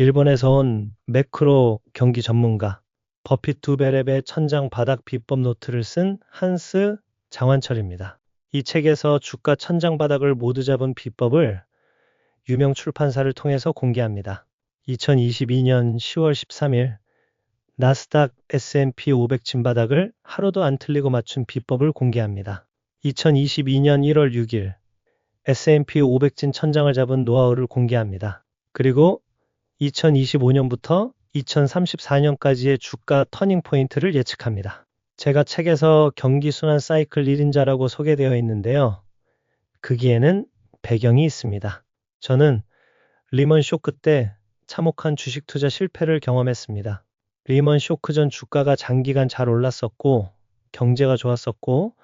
일본에서 온 매크로 경기 전문가 버핏 두베랩의 천장 바닥 비법 노트를 쓴 한스 장환철입니다. 이 책에서 주가 천장 바닥을 모두 잡은 비법을 유명 출판사를 통해서 공개합니다. 2022년 10월 13일 나스닥 S&P 500 진바닥을 하루도 안 틀리고 맞춘 비법을 공개합니다. 2022년 1월 6일 S&P 500진 천장을 잡은 노하우를 공개합니다. 그리고 2025년부터 2034년까지의 주가 터닝 포인트를 예측합니다. 제가 책에서 경기 순환 사이클 1인자라고 소개되어 있는데요. 거기에는 배경이 있습니다. 저는 리먼 쇼크 때 참혹한 주식 투자 실패를 경험했습니다. 리먼 쇼크 전 주가가 장기간 잘 올랐었고 경제가 좋았었고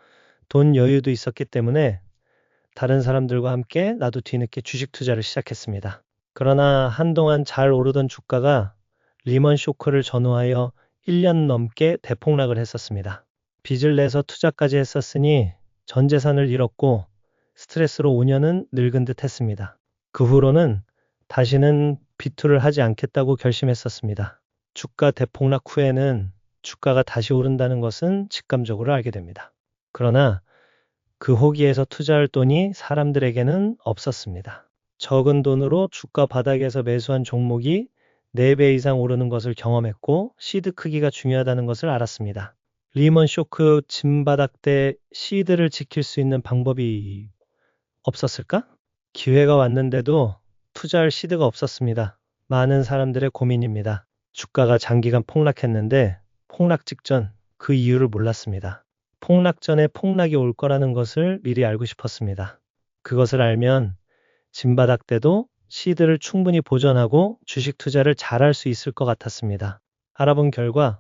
돈 여유도 있었기 때문에 다른 사람들과 함께 나도 뒤늦게 주식 투자를 시작했습니다. 그러나 한동안 잘 오르던 주가가 리먼 쇼크를 전후하여 1년 넘게 대폭락을 했었습니다. 빚을 내서 투자까지 했었으니 전 재산을 잃었고 스트레스로 5년은 늙은 듯 했습니다. 그 후로는 다시는 비투를 하지 않겠다고 결심했었습니다. 주가 대폭락 후에는 주가가 다시 오른다는 것은 직감적으로 알게 됩니다. 그러나 그 호기에서 투자할 돈이 사람들에게는 없었습니다. 적은 돈으로 주가 바닥에서 매수한 종목이 4배 이상 오르는 것을 경험했고 시드 크기가 중요하다는 것을 알았습니다. 리먼 쇼크 진바닥 때 시드를 지킬 수 있는 방법이 없었을까? 기회가 왔는데도 투자할 시드가 없었습니다. 많은 사람들의 고민입니다. 주가가 장기간 폭락했는데 폭락 직전 그 이유를 몰랐습니다. 폭락 전에 폭락이 올 거라는 것을 미리 알고 싶었습니다. 그것을 알면 진바닥 때도 시드를 충분히 보존하고 주식 투자를 잘할 수 있을 것 같았습니다. 알아본 결과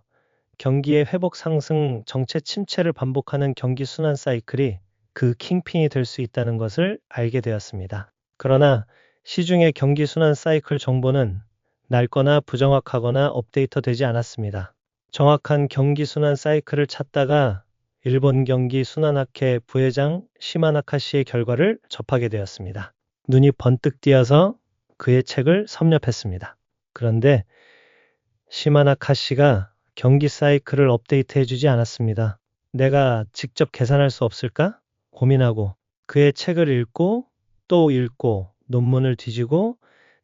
경기의 회복 상승 정체 침체를 반복하는 경기 순환 사이클이 그 킹핀이 될 수 있다는 것을 알게 되었습니다. 그러나 시중의 경기 순환 사이클 정보는 낡거나 부정확하거나 업데이터 되지 않았습니다. 정확한 경기 순환 사이클을 찾다가 일본 경기 순환학회 부회장 시마나카 씨의 결과를 접하게 되었습니다. 눈이 번뜩 띄어서 그의 책을 섭렵했습니다. 그런데 시마나카 씨가 경기 사이클을 업데이트 해주지 않았습니다. 내가 직접 계산할 수 없을까? 고민하고 그의 책을 읽고 또 읽고 논문을 뒤지고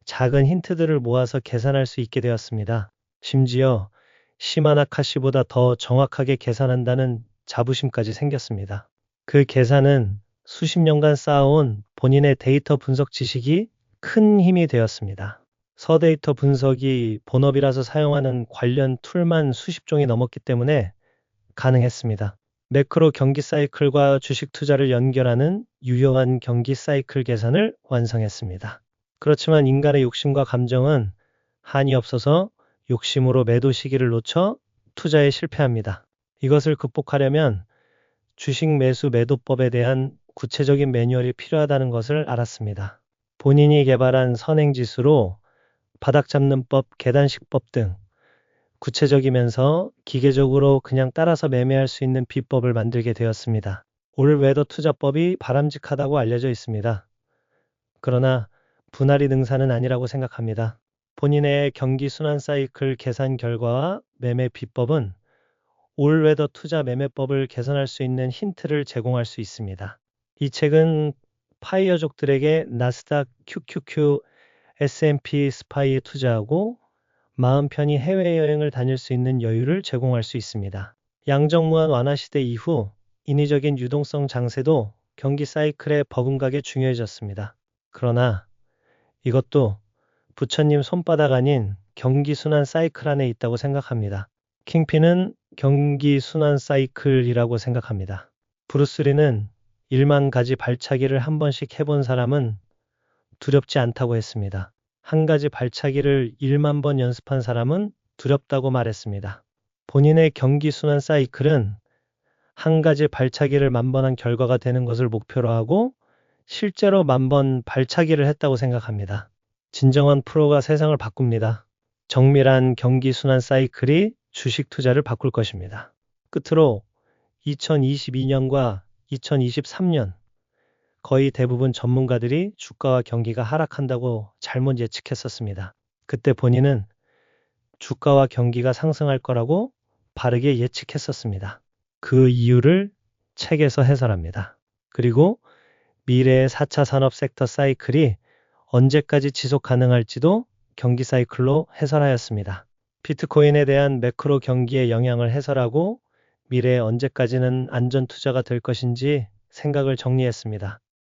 작은 힌트들을 모아서 계산할 수 있게 되었습니다. 심지어 시마나카 씨보다 더 정확하게 계산한다는 자부심까지 생겼습니다. 그 계산은 수십 년간 쌓아온 본인의 데이터 분석 지식이 큰 힘이 되었습니다. 서데이터 분석이 본업이라서 사용하는 관련 툴만 수십 종이 넘었기 때문에 가능했습니다. 매크로 경기 사이클과 주식 투자를 연결하는 유용한 경기 사이클 계산을 완성했습니다. 그렇지만 인간의 욕심과 감정은 한이 없어서 욕심으로 매도 시기를 놓쳐 투자에 실패합니다. 이것을 극복하려면 주식 매수 매도법에 대한 구체적인 매뉴얼이 필요하다는 것을 알았습니다. 본인이 개발한 선행지수로 바닥 잡는 법, 계단식 법 등 구체적이면서 기계적으로 그냥 따라서 매매할 수 있는 비법을 만들게 되었습니다. 올 웨더 투자법이 바람직하다고 알려져 있습니다. 그러나 분할이 능사는 아니라고 생각합니다. 본인의 경기 순환 사이클 계산 결과와 매매 비법은 올웨더 투자 매매법을 개선할 수 있는 힌트를 제공할 수 있습니다. 이 책은 파이어족들에게 나스닥 QQQ S&P 스파이에 투자하고 마음 편히 해외여행을 다닐 수 있는 여유를 제공할 수 있습니다. 양정무한 완화 시대 이후 인위적인 유동성 장세도 경기 사이클의 버금가게 중요해졌습니다. 그러나 이것도 부처님 손바닥 아닌 경기 순환 사이클 안에 있다고 생각합니다. 킹핀은 경기 순환 사이클이라고 생각합니다. 브루스리는 1만 가지 발차기를 한 번씩 해본 사람은 두렵지 않다고 했습니다. 한 가지 발차기를 1만 번 연습한 사람은 두렵다고 말했습니다. 본인의 경기 순환 사이클은 한 가지 발차기를 만 번 한 결과가 되는 것을 목표로 하고 실제로 만 번 발차기를 했다고 생각합니다. 진정한 프로가 세상을 바꿉니다. 정밀한 경기 순환 사이클이 주식 투자를 바꿀 것입니다. 끝으로 2022년과 2023년 거의 대부분 전문가들이 주가와 경기가 하락한다고 잘못 예측했었습니다. 그때 본인은 주가와 경기가 상승할 거라고 바르게 예측했었습니다. 그 이유를 책에서 해설합니다. 그리고 미래의 4차 산업 섹터 사이클이 언제까지 지속 가능할지도 경기 사이클로 해설하였습니다. 비트코인에 대한 매크로 경기의 영향을 해설하고 미래에 언제까지는 안전 투자가 될 것인지 생각을 정리했습니다.